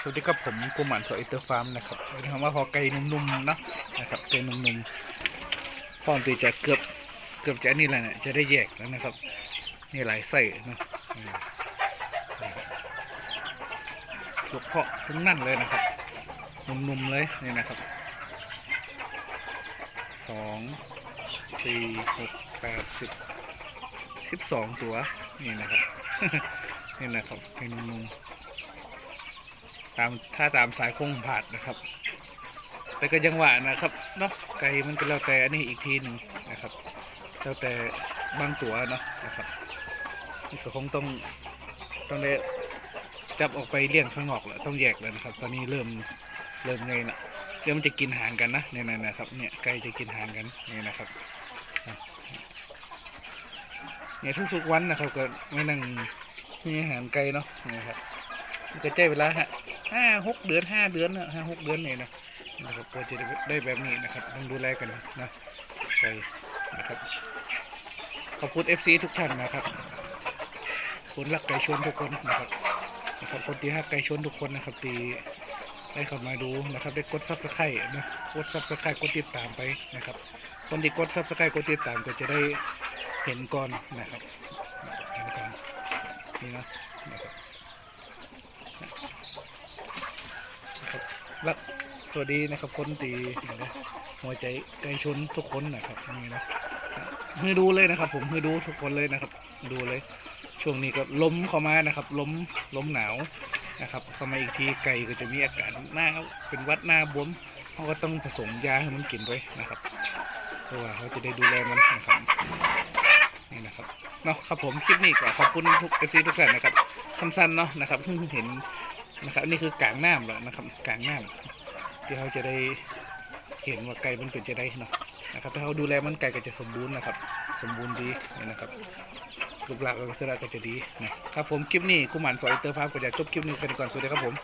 สวัสดีครับผมกุมารสอยเตอร์ฟาร์มนะครับวันนี้ผมว่าพอไก่นุ่มๆเนาะนะครับไก่นุ่มๆพร้อมที่จะเกือบเกือบจะนี่แหละเนี่ยจะได้แยกแล้วนะครับ นี่หลายไส้นะอืมนี่ครับลูกเพาะทั้งนั่นเลยนะครับนุ่มๆเลยนี่นะครับสองสี่หกแปดสิบสิบสองตัวนี่นะครับนี่นะครับไก่นุ่มๆ ตามถ้าตามสายคงผาดนะครับ แต่ก็ยังหวะนนะครับเนาะไก่มันก็แล้วแต่อันนี้อีกทีหนึ่งนะครับแล้วแต่บางตัวเนาะนะครับนี่ก็คงต้องต้องได้จับออกไปเลี้ยงข้างนอกแล้วต้องแยกแล้วนะครับ ตอนนี้เริ่มเริ่มไงนะเดี๋ยวมันจะกินหางกันนะเนี่ยนะนะครับเนี่ยไก่จะกินหางกันนี่นะครับเนี่ยทุกๆวันนะครับก็ไม่นั่งมีอาหารไก่เนาะนะครับก็ใจเวลาฮะ ห้าหกเดือนห้าเดือนนะห้าหกเดือนเนี่ยนะนะครับก็จะได้แบบนี้นะครับต้องดูแลกันนะใจนะครับขอบคุณ FC ทุกท่านนะครับคนรักไก่ชนทุกคนนะครับนะครับคนที่รักไก่ชนทุกคนนะครับตีได้เข้ามาดูนะครับได้กดซับสไครต์นะกดซับสไครต์กดติดตามไปนะครับ คนที่กดซับสไครต์กดติดตามก็จะได้เห็นก่อนนะครับเห็นก่อนนี่นะนะครับ ค รับและสวัสดีนะครับคนตีนะหัวใจไก่ชนทุกคนนะครับนี่นะมือดูเลยนะครับ ผมมือดูทุกคนเลยนะครับ ดูเลย ช่วงนี้ก็ล้มเข้ามานะครับล้มล้มหนาวนะครับเข้ามาอีกทีไก่ก็จะมีอาการหน้าเป็นวัดหน้าบวมเขาก็ต้องผสมยาให้มันกินด้วยนะครับเพราะว่าเขาจะได้ดูแลมันนะครับนี่นะครับเนาะครับผมคลิปนี้ก็ขอบคุณทุกเอฟซีทุกท่านนะครับสั้นๆเนาะนะครับเพิ่งเห็น นะครับนี่คือกลางน้ำแล้วนะครับกลางน้ำที่เขาจะได้เห็นว่าไก่มันเป็นจะได้เนาะนะครับถ้าเขาดูแลมันไก่ก็จะสมบูรณ์นะครับ สมบูรณ์ดีนี่นะครับรูปลักษณ์ลักษณะก็จะดีนะครับผมคลิปนี้คุหมันสอยเตอร์ฟาร์มก็จะจบคลิปนี้กันก่อนสวัสดีครับผม